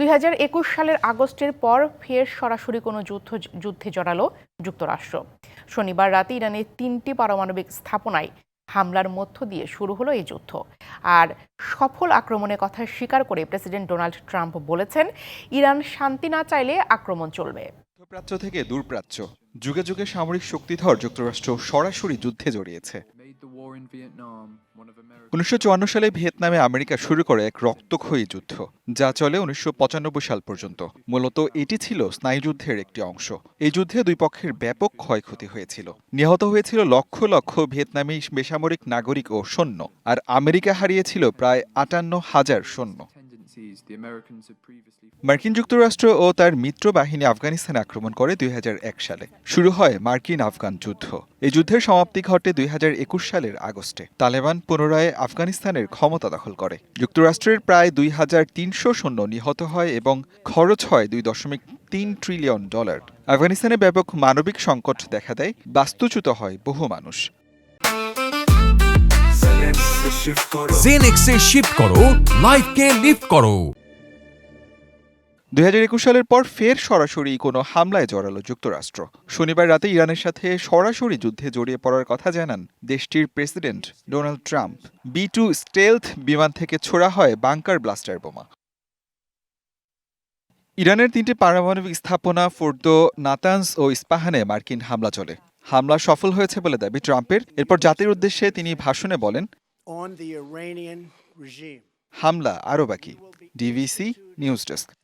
দু হাজার একুশ সালের আগস্টের পর ফের সরাসরি কোনো যুদ্ধ যুদ্ধে জড়ালো যুক্তরাষ্ট্র। শনিবার রাতে ইরানের তিনটি পারমাণবিক স্থাপনায় হামলার মধ্য দিয়ে শুরু হলো এই যুদ্ধ। আর সফল আক্রমণের কথা স্বীকার করে প্রেসিডেন্ট ডোনাল্ড ট্রাম্প বলেছেন, ইরান শান্তি না চাইলে আক্রমণ চলবে। মধ্যপ্রাচ্য থেকে দূরপ্রাচ্য। যুগে যুগে সামরিক শক্তিধর যুক্তরাষ্ট্র সরাসরি যুদ্ধে জড়িয়েছে। উনিশশো সালে ভিয়েতনামে আমেরিকা শুরু করে এক রক্তক্ষয়ী যুদ্ধ, যা চলে উনিশশো পঁচানব্বই সাল পর্যন্ত। মূলত এটি ছিল স্নায়ুযুদ্ধের একটি অংশ। এই যুদ্ধে দুই পক্ষের ব্যাপক ক্ষয়ক্ষতি হয়েছিল। নিহত হয়েছিল লক্ষ লক্ষ ভিয়েতনামি বেসামরিক নাগরিক ও সৈন্য, আর আমেরিকা হারিয়েছিল প্রায় আটান্ন হাজার সৈন্য। মার্কিন যুক্তরাষ্ট্র ও তার মিত্র বাহিনী আফগানিস্তানে আক্রমণ করে দুই হাজার এক সালে। শুরু হয় মার্কিন আফগান যুদ্ধ। এই যুদ্ধের সমাপ্তি ঘটে দুই হাজার একুশ সালের আগস্টে। তালেবান পুনরায় আফগানিস্তানের ক্ষমতা দখল করে। যুক্তরাষ্ট্রের প্রায় দুই হাজার তিনশো সৈন্য নিহত হয় এবং খরচ হয় দুই দশমিক তিন ট্রিলিয়ন ডলার। আফগানিস্তানে ব্যাপক মানবিক সংকট দেখা দেয়, বাস্তুচ্যুত হয় বহু মানুষ। জেনেক্সে শিফট করো লাইফকে লিফট করো। দুই হাজার একুশ সালের পর ফের সরাসরি কোনো হামলায় জড়ালো যুক্তরাষ্ট্র। শনিবার রাতে ইরানের সাথে সরাসরি যুদ্ধে জড়িয়ে পড়ার কথা জানান দেশটির president Donald Trump. B two stealth বিমান থেকে ছোড়া হয় বাংকার ব্লাস্টার বোমা। ইরানের তিনটি পারমাণবিক স্থাপনা ফোর্দো নাতানস ও ইস্পাহানে মার্কিন হামলা চলে। হামলা সফল হয়েছে বলে দাবি ট্রাম্পের। এরপর জাতির উদ্দেশ্যে তিনি ভাষণে বলেন হামলা আরও বাকি ডিভিসি নিউজ ডেস্ক